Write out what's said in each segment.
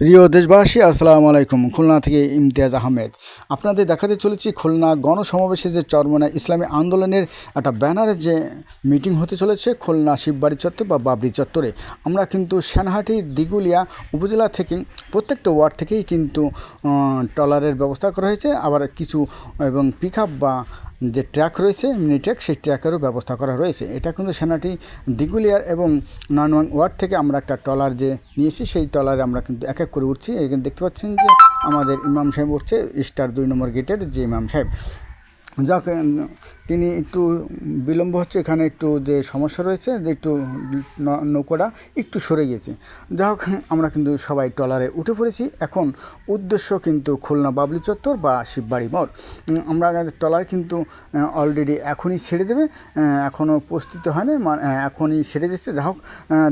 প্রিয় দেশবাসী আসসালামু আলাইকুম। খুলনা থেকে ইমতিয়াজ আহমেদ। আপনাদের দেখাতে চলেছি খুলনা গণসমাবেশে যে চরমনা ইসলামী আন্দোলনের একটা ব্যানারে যে মিটিং হতে চলেছে খুলনা শিববাড়ি চত্বর বা বাবরি চত্বরে। আমরা কিন্তু সেনহাটি দিগুলিয়া উপজেলা থেকে প্রত্যেকটা ওয়ার্ড থেকেই কিন্তু আহ, ট্রলারের ব্যবস্থা করা হয়েছে। আবার কিছু এবং পিক বা যে ট্র্যাক রয়েছে, মিনি ট্র্যাক সেই ট্র্যাকেরও ব্যবস্থা করা রয়েছে। এটা কিন্তু সেনাটি দিগুলিয়ার এবং নন ওয়ান ওয়ার্ড থেকে আমরা একটা টলার যে নিয়েছি, সেই টলারে আমরা কিন্তু এক এক করে উঠছি। এখানে দেখতে পাচ্ছেন যে আমাদের ইমাম সাহেব উঠছে, স্টার দুই নম্বর গেটের যে ইমাম সাহেব। যাক তিনি একটু বিলম্ব হচ্ছে, এখানে একটু যে সমস্যা রয়েছে, যে একটু নৌকোটা একটু সরে গিয়েছে। যা হোক, আমরা কিন্তু সবাই ট্রলারে উঠে পড়েছি। এখন উদ্দেশ্য কিন্তু খুলনা বাবলি চত্বর বা শিববাড়ি মোড়। আমরা ট্রলার কিন্তু অলরেডি এখনই ছেড়ে দেবে এখনও প্রস্তুত হয়নি এখনই ছেড়ে দিচ্ছে। যা হোক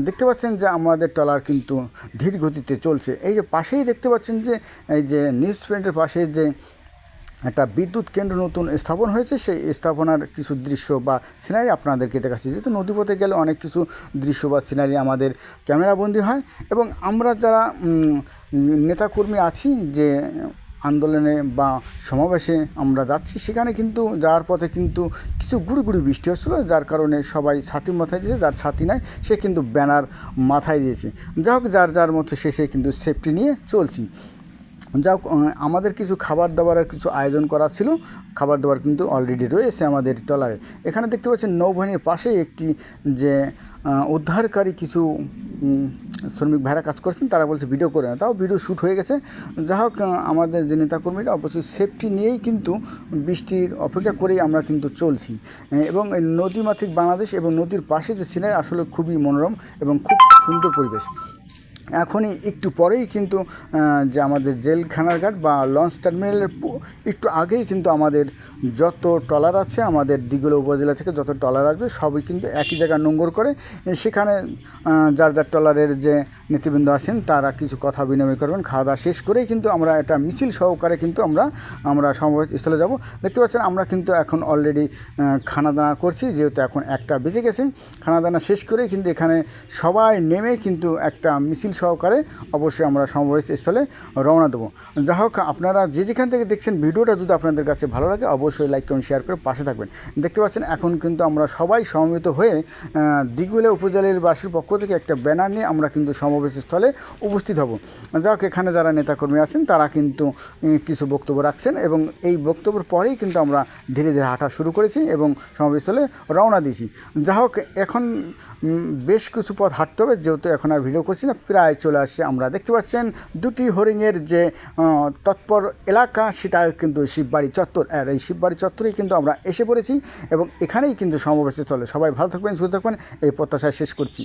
দেখতে পাচ্ছেন যে আমাদের ট্রলার কিন্তু ধীর গতিতে চলছে। এই যে পাশেই দেখতে পাচ্ছেন যে, এই যে নিউজ প্রিন্টের পাশে যে একটা বিদ্যুৎ কেন্দ্র নতুন স্থাপন হয়েছে। সেই স্থাপনার কিছু দৃশ্য বা সিনারি আপনাদেরকে দেখাচ্ছি। যেহেতু নদীপথে গেলে অনেক কিছু দৃশ্য বা সিনারি আমাদের ক্যামেরাবন্দি হয় এবং আমরা যারা নেতাকর্মী আছি যে আন্দোলনে বা সমাবেশে আমরা যাচ্ছি, সেখানে কিন্তু যাওয়ার পথে কিন্তু কিছু গুড়ি গুড়ি বৃষ্টি হচ্ছিল, যার কারণে সবাই ছাতি মাথায় দিয়েছে। যার ছাতি নাই, সে কিন্তু ব্যানার মাথায় দিয়েছে। যা হোক, যার যার মতো শেষে কিন্তু সেফটি নিয়ে চলছি। যা আমাদের কিছু খাবার দাবারের কিছু আয়োজন করা ছিল। খাবার দাবার কিন্তু অলরেডি রয়েছে আমাদের ট্রলারে। এখানে দেখতে পাচ্ছেন নৌবাহিনীর পাশেই একটি যে উদ্ধারকারী কিছু শ্রমিক ভাইরা কাজ করছেন, তারা বলছে ভিডিও করে না তাও ভিডিও শ্যুট হয়ে গেছে। যা হোক আমাদের যে নেতাকর্মীরা অবশ্যই সেফটি নিয়েই কিন্তু বৃষ্টির অপেক্ষা করেই আমরা কিন্তু চলছি। এবং নদীমাতৃক বাংলাদেশ এবং নদীর পাশে যে সিনারি, আসলে খুবই মনোরম এবং খুব সুন্দর পরিবেশ। এখনই একটু পরেই কিন্তু যে আমাদের জেলখানার ঘাট বা লঞ্চ টার্মিনালের একটু আগেই কিন্তু আমাদের যত ট্রলার আছে, আমাদের দিগুলো উপজেলা থেকে যত ট্রলার আসবে, সবই কিন্তু একই জায়গায় নোঙ্গর করে, সেখানে যার যার ট্রলারের যে নেতৃবৃন্দ আছেন, তারা কিছু কথা বিনিময় করবেন, খাওয়া দাওয়া শেষ করেই কিন্তু আমরা একটা মিছিল সহকারে কিন্তু আমরা আমরা সমাবেশ স্থলে যাব। দেখতে পাচ্ছেন আমরা কিন্তু এখন অলরেডি খানা দানা করছি, যেহেতু এখন একটা বেজে গেছে। খানা দানা শেষ করেই কিন্তু এখানে সবাই নেমে কিন্তু একটা মিছিল সহকারে অবশ্যই আমরা সমাবেশ স্থলে রওনা দেবো। যা হোক, আপনারা যে যেখান থেকে দেখছেন ভিডিওটা যদি আপনাদের কাছে ভালো লাগে, অবশ্যই লাইক করুন শেয়ার করে পাশে থাকবেন। দেখতে পাচ্ছেন এখন কিন্তু আমরা সবাই সমবেত হয়ে দিগুলে উপজেলার বাসীর পক্ষ থেকে একটা ব্যানার নিয়ে আমরা কিন্তু সমাবেশ স্থলে উপস্থিত হব। যা হোক এখানে যারা নেতাকর্মী আছেন, তারা কিন্তু কিছু বক্তব্য রাখছেন এবং এই বক্তব্যের পরেই কিন্তু আমরা ধীরে ধীরে হাঁটা শুরু করেছি এবং সমাবেশস্থলে রওনা দিয়েছি। যা হোক, এখন বেশ কিছু পথ হাঁটতে হবে, যেহেতু এখন আর ভিডিও করছি না, প্রায় চলে আসছে আমরা দেখতে পাচ্ছেন দুটি হরিণের যে তৎপর এলাকা, সেটা কিন্তু শিববাড়ি চত্বর। আর এই শিববাড়ি চত্বরেই কিন্তু আমরা এসে পড়েছি এবং এখানেই কিন্তু সমাবেশ স্থলে সবাই ভালো থাকবেন, সুস্থ থাকবেন, এই প্রত্যাশায় শেষ করছি।